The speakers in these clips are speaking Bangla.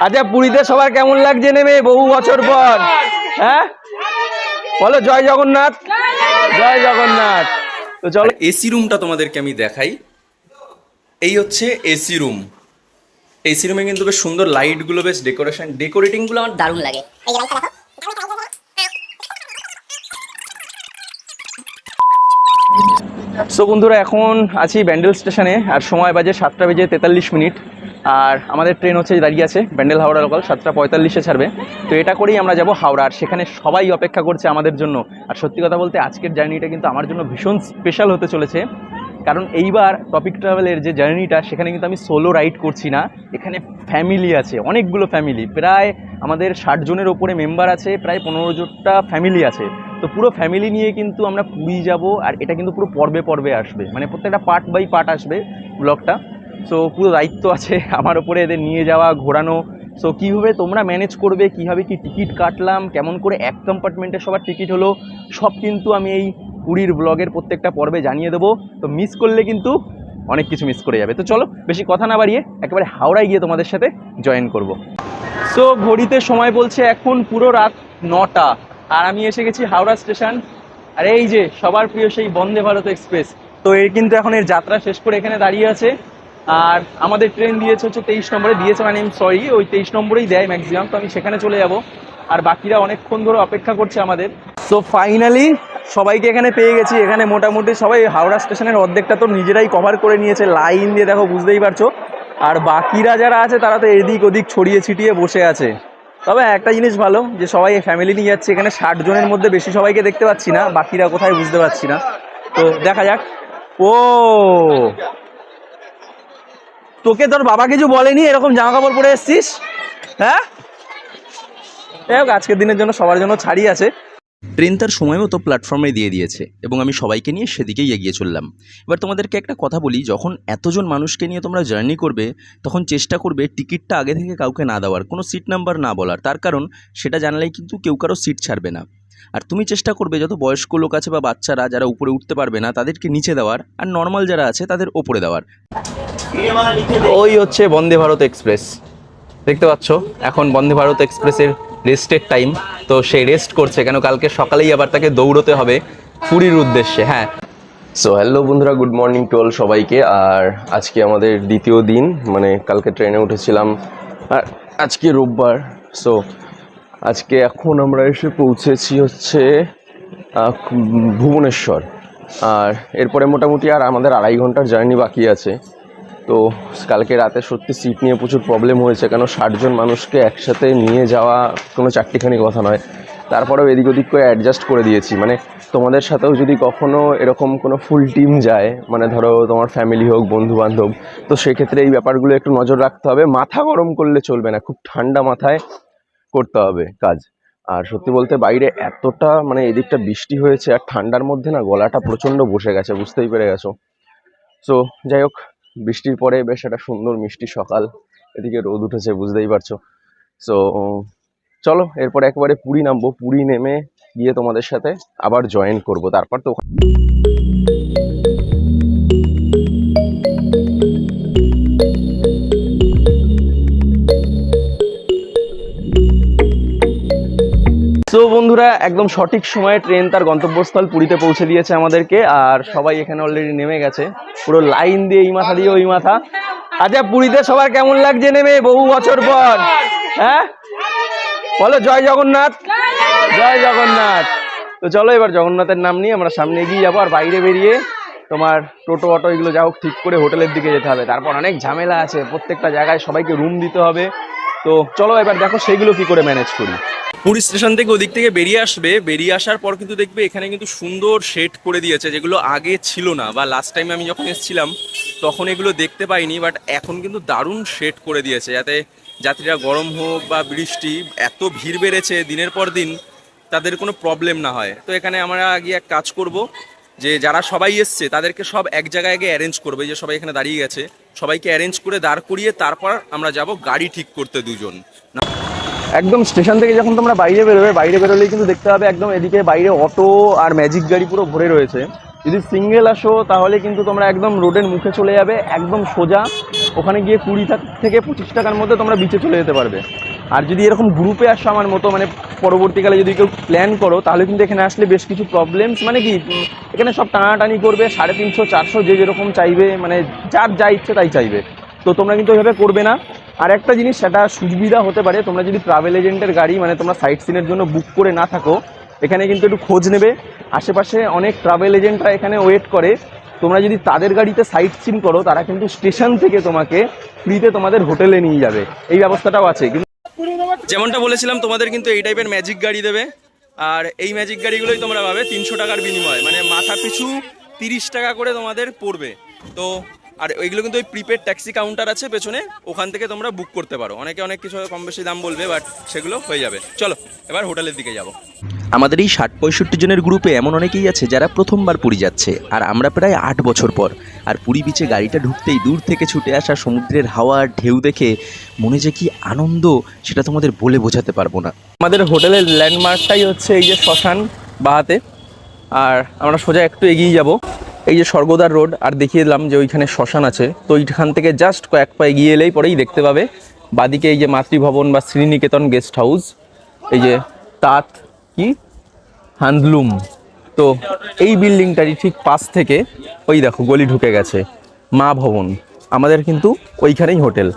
আচ্ছা পুরীতে সবার কেমন লাগছে নেমে বহু বছর পর? হ্যাঁ? বলো, জয় জগন্নাথ। জয় জগন্নাথ। তো চলো। এসি রুমটা তোমাদেরকে আমি দেখাই। এই হচ্ছে এসি রুম এসি রুমে কিন্তু বেশ সুন্দর লাইটগুলো বেশ ডেকোরেশন ডেকোরেটিংগুলো আমার দারুণ লাগে। সো বন্ধুরা এখন আছি ব্যান্ডেল স্টেশনে আর সময় বাজে সাতটা বেজে তেতাল্লিশ মিনিট। আর আমাদের ট্রেন হচ্ছে দাঁড়িয়ে আছে ব্যান্ডেল হাওড়া লোকাল সাতটা পঁয়তাল্লিশে ছাড়বে। তো এটা করেই আমরা যাব হাওড়া আর সেখানে সবাই অপেক্ষা করছে আমাদের জন্য। আর সত্যি কথা বলতে আজকের জার্নিটা কিন্তু আমার জন্য ভীষণ স্পেশাল হতে চলেছে। কারণ এইবার টপিক ট্রাভেলের যে জার্নিটা, সেখানে কিন্তু আমি সোলো রাইড করছি না। এখানে ফ্যামিলি আছে, অনেকগুলো ফ্যামিলি প্রায় আমাদের ষাট জনের ওপরে মেম্বার আছে, প্রায় পনেরো জনটা ফ্যামিলি আছে। তো পুরো ফ্যামিলি নিয়ে কিন্তু আমরা পুরী যাব, আর এটা কিন্তু পুরো পর্বে পর্বে আসবে। মানে প্রত্যেকটা পার্ট বাই পার্ট আসবে ব্লগটা সো পুরো দায়িত্ব আছে আমার ওপরে এদের নিয়ে যাওয়া, ঘোরানো। সো কীভাবে তোমরা ম্যানেজ করবে, কীভাবে কি টিকিট কাটলাম, কেমন করে এক কম্পার্টমেন্টে সবার টিকিট হলো, সব কিন্তু আমি এই পুরীর ব্লগের প্রত্যেকটা পর্বে জানিয়ে দেবো। তো মিস করলে কিন্তু অনেক কিছু মিস করে যাবে। তো চলো, বেশি কথা না বাড়িয়ে একেবারে হাওড়ায় গিয়ে তোমাদের সাথে জয়েন করব। সো ঘড়িতে সময় বলছে এখন পুরো রাত নটা। আর আমি এসে গেছি হাওড়া স্টেশন। আর এই যে, সবার প্রিয় সেই বন্দে ভারত এক্সপ্রেস। তো এর কিন্তু এখন এর যাত্রা শেষ করে এখানে দাঁড়িয়ে আছে। আর আমাদের ট্রেন দিয়েছে হচ্ছে তেইশ নম্বরে, দিয়েছে মানে সরি ওই তেইশ নম্বরেই দেয় ম্যাক্সিমাম তো আমি সেখানে চলে যাব। আর বাকিরা অনেকক্ষণ ধরে অপেক্ষা করছে আমাদের। সো ফাইনালি সবাইকে এখানে পেয়ে গেছি। এখানে মোটামুটি সবাই হাওড়া স্টেশনের অর্ধেকটা তো নিজেরাই কভার করে নিয়েছে। লাইন দিয়ে দেখো, বুঝতেই পারছ? আর বাকিরা যারা আছে, তারা তো এদিক ওদিক ছড়িয়ে ছিটিয়ে বসে আছে। তবে একটা জিনিস ভালো, যে সবাই ফ্যামিলি নিয়ে যাচ্ছে। এখানে ষাট জনের মধ্যে বেশি সবাইকে দেখতে পাচ্ছি না, বাকিরা কোথায় বুঝতে পারছি না। তো দেখা যাক। ও! তোকে তোর বাবা কিছু বলেনি? এরকম জামা কাপড় পরে এসছিস? হ্যাঁ? যাই হোক, আজকের দিনের জন্য সবার জন্য ছাড়ি আছে। ট্রেন তার সময় মতো প্ল্যাটফর্মে দিয়ে দিয়েছে এবং আমি সবাইকে নিয়ে সেদিকেই এগিয়ে চললাম। এবার তোমাদেরকে একটা কথা বলি, যখন এতজন মানুষকে নিয়ে তোমরা জার্নি করবে, তখন চেষ্টা করবে টিকিটটা আগে থেকে কাউকে না দেওয়ার, কোনো সিট নাম্বার না বলার। তার কারণ, সেটা জানলেই কিন্তু কেউ কারও সিট ছাড়বে না। আর তুমি চেষ্টা করবে যত বয়স্ক লোক আছে বা বাচ্চারা যারা উপরে উঠতে পারবে না, তাদেরকে নিচে দেওয়ার আর নর্মাল যারা আছে, তাদের ওপরে দেওয়ার। ওই হচ্ছে বন্দে ভারত এক্সপ্রেস। দেখতে পাচ্ছ? এখন বন্দে ভারত এক্সপ্রেসের রেস্টের টাইম তো সে রেস্ট করছে। কেন কালকে সকালেই আবার তাকে দৌড়তে হবে পুরীর উদ্দেশ্যে হ্যাঁ। সো হ্যালো বন্ধুরা গুড মর্নিং টু অল সবাইকে। আর আজকে আমাদের দ্বিতীয় দিন মানে কালকে ট্রেনে উঠেছিলাম। আর আজকে রোববার সো আজকে এখন আমরা এসে পৌঁছেছি হচ্ছে ভুবনেশ্বর। আর এরপরে মোটামুটি আর আমাদের আড়াই ঘণ্টার জার্নি বাকি আছে। তো কালকে রাতে সত্যি সিট নিয়ে প্রচুর প্রবলেম হয়েছে, কেন ষাটজন মানুষকে একসাথে নিয়ে যাওয়া কোনো চারটিখানি কথা নয়। তারপরেও এদিক ওদিক করে অ্যাডজাস্ট করে দিয়েছি। মানে তোমাদের সাথেও যদি কখনো এরকম কোনো ফুল টিম যায় মানে ধরো তোমার ফ্যামিলি হোক বন্ধু বান্ধব তো সেক্ষেত্রে এই ব্যাপারগুলো একটু নজর রাখতে হবে। মাথা গরম করলে চলবে না, খুব ঠান্ডা মাথায় করতে হবে কাজ। আর সত্যি বলতে বাইরে এতটা মানে এদিকটা বৃষ্টি হয়েছে আর ঠান্ডার মধ্যে না গলাটা প্রচণ্ড বসে গেছে, বুঝতেই পেরে গেছো। সো যাই হোক বৃষ্টির পরে বেশ একটা সুন্দর মিষ্টি সকাল। এদিকে রোদ উঠেছে, বুঝতেই পারছ। সো চলো, এরপরে একবারে পুরী নামবো। পুরী নেমে গিয়ে তোমাদের সাথে আবার জয়েন করব। তারপর তো তো বন্ধুরা, একদম সঠিক সময়ে ট্রেন তার গন্তব্যস্থল পুরীতে পৌঁছে দিয়েছে আমাদেরকে, আর সবাই এখানে অলরেডি নেমে গেছে। পুরো লাইন দিয়ে এই মাথা দিয়ে ওই মাথা। আচ্ছা পুরীতে সবার কেমন লাগছে নেমে বহু বছর পর? হ্যাঁ? বলো, জয় জগন্নাথ। জয় জগন্নাথ। তো চলো এবার জগন্নাথের নাম নিয়ে আমরা সামনে এগিয়ে যাব, আর বাইরে বেরিয়ে তোমার টোটো, অটো এগুলো যা হোক ঠিক করে হোটেলের দিকে যেতে হবে। তারপর অনেক ঝামেলা আছে, প্রত্যেকটা জায়গায় সবাইকে রুম দিতে হবে। তো চলো এবার দেখো সেইগুলো কি করে ম্যানেজ করি। পুরী স্টেশন থেকে ওদিক থেকে বেরিয়ে আসবে। বেরিয়ে আসার পর কিন্তু দেখবে এখানে কিন্তু সুন্দর শেড করে দিয়েছে, যেগুলো আগে ছিল না বা লাস্ট টাইম আমি যখন এসেছিলাম, তখন এগুলো দেখতে পাইনি বাট এখন কিন্তু দারুণ শেড করে দিয়েছে। যাতে যাত্রীরা গরম হোক বা বৃষ্টি, এত ভিড় বেড়েছে দিনের পর দিন, তাদের কোনো প্রবলেম না হয়। তো এখানে আমরা গিয়ে এক কাজ করব, যে যারা সবাই এসছে, তাদেরকে সব এক জায়গায় গিয়ে অ্যারেঞ্জ করবে, যে সবাই এখানে দাঁড়িয়ে গেছে। সবাইকে অ্যারেঞ্জ করে দাঁড় করিয়ে তারপর আমরা যাব গাড়ি ঠিক করতে দুজন। একদম স্টেশন থেকে যখন তোমরা বাইরে বেরোবে, বাইরে বেরোলেই কিন্তু দেখতে হবে একদম এদিকে বাইরে অটো আর ম্যাজিক গাড়ি পুরো ভরে রয়েছে। যদি সিঙ্গেল আসো, তাহলে কিন্তু তোমরা একদম রোডের মুখে চলে যাবে, একদম সোজা। ওখানে গিয়ে কুড়ি থেকে পঁচিশ টাকার মধ্যে তোমরা বিচে চলে যেতে পারবে। আর যদি এরকম গ্রুপে আসো আমার মতো মানে পরবর্তীকালে যদি কেউ প্ল্যান করো, তাহলে কিন্তু এখানে আসলে বেশ কিছু প্রবলেমস মানে কি, এখানে সব টানাটানি করবে, সাড়ে তিনশো, চারশো যে যেরকম চাইবে মানে যার যা ইচ্ছে তাই চাইবে। তো তোমরা কিন্তু ওইভাবে করবে না। আর একটা জিনিস, সেটা সুবিধা হতে পারে, তোমরা যদি ট্রাভেল এজেন্টের গাড়ি মানে তোমরা সাইট সিনের জন্য বুক করে না থাকো, এখানে কিন্তু একটু খোঁজ নেবে। আশেপাশে অনেক ট্রাভেল এজেন্টরা এখানে ওয়েট করে। তোমরা যদি তাদের গাড়িতে সাইট সিন করো, তারা কিন্তু স্টেশন থেকে তোমাকে ফ্রিতে তোমাদের হোটেলে নিয়ে যাবে। এই ব্যবস্থাটাও আছে। কিন্তু যেমনটা বলেছিলাম, তোমাদের কিন্তু এই টাইপের ম্যাজিক গাড়ি দেবে। আর এই ম্যাজিক গাড়িগুলোই তোমরা পাবে তিনশো টাকার বিনিময়ে। মানে মাথা পিছু তিরিশ টাকা করে তোমাদের পড়বে। তো আর ওইগুলো কিন্তু ওই প্রিপেড ট্যাক্সি কাউন্টার আছে পেছনে ওখান থেকে তোমরা বুক করতে পারো। অনেকে অনেক কিছু কম বেশি দাম বলবে বাট সেগুলো হয়ে যাবে। চলো এবার হোটেলের দিকে যাব। আমাদের এই ষাট পঁয়ষট্টি জনের গ্রুপে এমন অনেকেই আছে যারা প্রথমবার পুরী যাচ্ছে আর আমরা প্রায় আট বছর পর। আর পুরী বিচে গাড়িটা ঢুকতেই দূর থেকে ছুটে আসা সমুদ্রের হাওয়া ঢেউ দেখে মনে যে কি আনন্দ সেটা তোমাদের বলে বোঝাতে পারব না। আমাদের হোটেলের ল্যান্ডমার্কটাই হচ্ছে এই যে শ্মশান বাহাতে। আর আমরা সোজা একটু এগিয়ে যাব। এই যে স্বর্গদার রোড, আর দেখিয়ে দিলাম যে ওইখানে শ্মশান আছে। তো ওইখান থেকে জাস্ট কয়েক পায়ে গিয়ে এলেই পরেই দেখতে পাবে। বাদিকে এই যে মাতৃভবন বা শ্রীনিকেতন গেস্ট হাউস এই যে তাঁত কি? হ্যান্ডলুম তো এই বিল্ডিংটারই ঠিক পাশ থেকে ওই দেখো গলি ঢুকে গেছে, মা ভবন। আমাদের কিন্তু ওইখানেই হোটেল।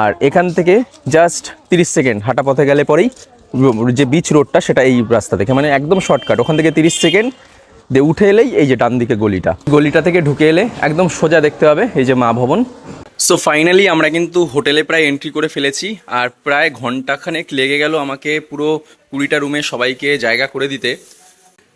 আর এখান থেকে জাস্ট তিরিশ সেকেন্ড, হাঁটা পথে গেলে পরেই যে বিচ রোডটা সেটা এই রাস্তা থেকে মানে একদম শর্টকাট ওখান থেকে তিরিশ সেকেন্ড দিয়ে উঠে এলেই এই যে ডান দিকে গলিটা। গলিটা থেকে ঢুকে এলে একদম সোজা দেখতে হবে এই যে মা ভবন। সো ফাইনালি আমরা কিন্তু হোটেলে প্রায় এন্ট্রি করে ফেলেছি আর প্রায় ঘন্টাখানেক লেগে গেল আমাকে পুরো কুড়িটা রুমে সবাইকে জায়গা করে দিতে।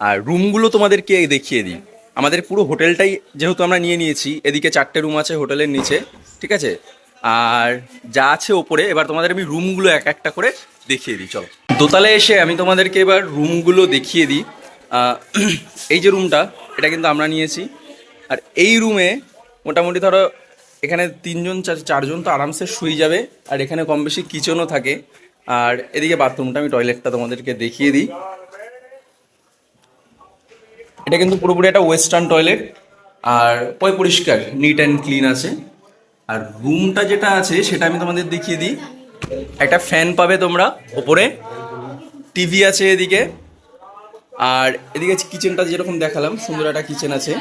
আর রুমগুলো তোমাদেরকে দেখিয়ে দিই। আমাদের পুরো হোটেলটাই যেহেতু আমরা নিয়ে নিয়েছি, এদিকে চারটে রুম আছে হোটেলের নিচে, ঠিক আছে? আর যা আছে ওপরে, এবার তোমাদের আমি রুমগুলো এক একটা করে দেখিয়ে দিই, চলো। দোতলায় এসে আমি তোমাদেরকে এবার রুমগুলো দেখিয়ে দিই। এই যে রুমটা এটা কিন্তু আমরা নিয়েছি। আর এই রুমে মোটামুটি ধরো, এখানে তিনজন, চার- চারজন তো আরামসে শুয়ে যাবে, আর এখানে কম বেশি কিচেনও থাকে। আর এদিকে বাথরুমটা আমি টয়লেটটা তোমাদেরকে দেখিয়ে দিই। এটা কিন্তু পুরোপুরি একটা ওয়েস্টার্ন টয়লেট আর পয় পরিষ্কার নিট অ্যান্ড ক্লিন আছে। আর রুমটা যেটা আছে, সেটা আমি তোমাদের দেখিয়ে দিই। একটা ফ্যান পাবে তোমরা, ওপরে। টিভি আছে এদিকে। আর এদিকে কিচেনটা যেরকম দেখালাম, সুন্দর একটা কিচেন আছে।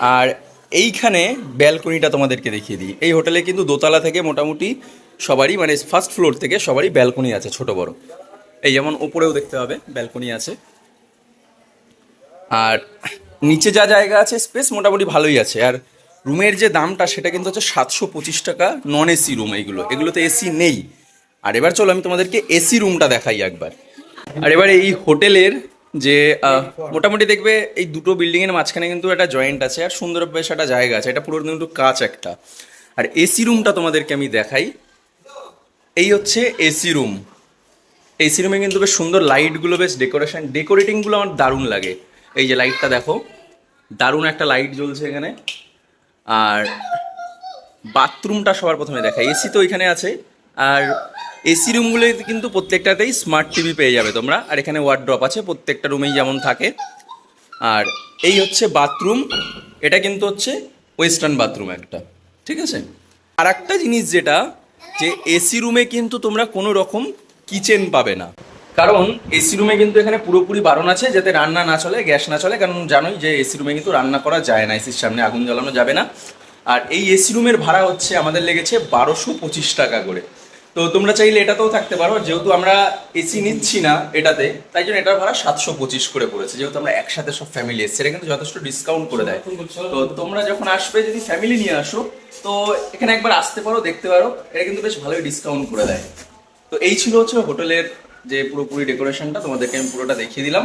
আর এইখানে ব্যালকনিটা তোমাদেরকে দেখিয়ে দিই। এই হোটেলে কিন্তু দোতলা থেকে মোটামুটি সবারই মানে ফার্স্ট ফ্লোর থেকে সবারই ব্যালকনি আছে, ছোট বড়। এই যেমন ওপরেও দেখতে হবে ব্যালকনি আছে। আর নিচে যা জায়গা আছে স্পেস মোটামুটি ভালোই আছে। আর রুমের যে দামটা, সেটা কিন্তু হচ্ছে সাতশো পঁচিশ টাকা নন এসি রুম এইগুলো। এগুলোতে এসি নেই। আর এবার চলো আমি তোমাদেরকে এসি রুমটা দেখাই একবার। আর এবার এই হোটেলের যে মোটামুটি দেখবে এই দুটো বিল্ডিং এর মাঝখানে কিন্তু একটা জয়েন্ট আছে আর সুন্দর বেশ একটা জায়গা আছে। এটা পুরো কিন্তু কাঁচ একটা। আর এসি রুমটা তোমাদেরকে আমি দেখাই। এই হচ্ছে এসি রুম এসি রুমে কিন্তু বেশ সুন্দর লাইটগুলো বেশ ডেকোরেশন ডেকোরেটিংগুলো আমার দারুণ লাগে। এই যে লাইটটা দেখো। দারুণ একটা লাইট জ্বলছে এখানে। আর বাথরুমটা সবার প্রথমে দেখা এসি তো এখানে আছে। আর এসি রুমগুলোতে কিন্তু প্রত্যেকটাতেই স্মার্ট টিভি পেয়ে যাবে তোমরা। আর এখানে ওয়ার্ড্রপ আছে, প্রত্যেকটা রুমেই যেমন থাকে। আর এই হচ্ছে বাথরুম এটা কিন্তু হচ্ছে ওয়েস্টার্ন বাথরুম একটা, ঠিক আছে? আর একটা জিনিস যেটা, যে এসি রুমে কিন্তু তোমরা কোনো রকম কিচেন পাবে না। কারণ এসি রুমে কিন্তু এখানে পুরোপুরি বারণ আছে, যাতে রান্না না চলে, গ্যাস না চলে। কারণ জানোই যে এসি রুমে কিন্তু রান্না করা যায় না এসির সামনে আগুন জ্বালানো যাবে না। আর এই এসি রুমের ভাড়া হচ্ছে, আমাদের লেগেছে বারোশো পঁচিশ টাকা করে। তো তোমরা চাইলে এটাতেও থাকতে পারো যেহেতু আমরা এসি নিচ্ছি না এটাতে তাই জন্য এটার ভাড়া সাতশো পঁচিশ করে পড়েছে যেহেতু আমরা একসাথে সব ফ্যামিলি এসছি এটা কিন্তু যথেষ্ট ডিসকাউন্ট করে দেয়। তো তোমরা যখন আসবে যদি ফ্যামিলি নিয়ে আসো তো এখানে একবার আসতে পারো দেখতে পারো এটা কিন্তু বেশ ভালোই ডিসকাউন্ট করে দেয়। তো এই ছিল হচ্ছে হোটেলের যে পুরোপুরি ডেকোরেশনটা তোমাদেরকে আমি পুরোটা দেখিয়ে দিলাম।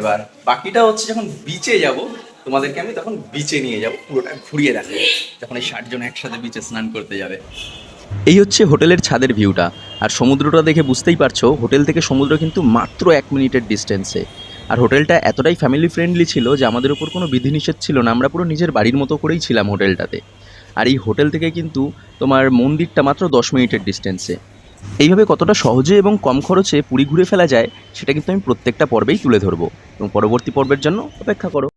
এবার বাকিটা হচ্ছে যখন বিচে যাব তোমাদেরকে আমি তখন বিচে নিয়ে যাব পুরোটা ঘুরিয়ে দেখাবো যখন এই ষাট জন একসাথে বিচে স্নান করতে যাবে। এই হচ্ছে হোটেলের ছাদের ভিউটা। আর সমুদ্রটা দেখে বুঝতেই পারছ, হোটেল থেকে সমুদ্র কিন্তু মাত্র এক মিনিটের ডিস্টেন্সে আর হোটেলটা এতটাই ফ্যামিলি ফ্রেন্ডলি ছিল যে আমাদের উপর কোনো বিধিনিষেধ ছিল না, আমরা পুরো নিজের বাড়ির মতো করেই ছিলাম হোটেলটাতে। আর এই হোটেল থেকে কিন্তু তোমার মন্দিরটা মাত্র দশ মিনিটের ডিস্টেন্সে এইভাবে কতটা সহজে এবং কম খরচে পুরী ঘুরে ফেলা যায়, সেটা কিন্তু আমি প্রত্যেকটা পর্বেই তুলে ধরবো। এবং পরবর্তী পর্বের জন্য অপেক্ষা করো।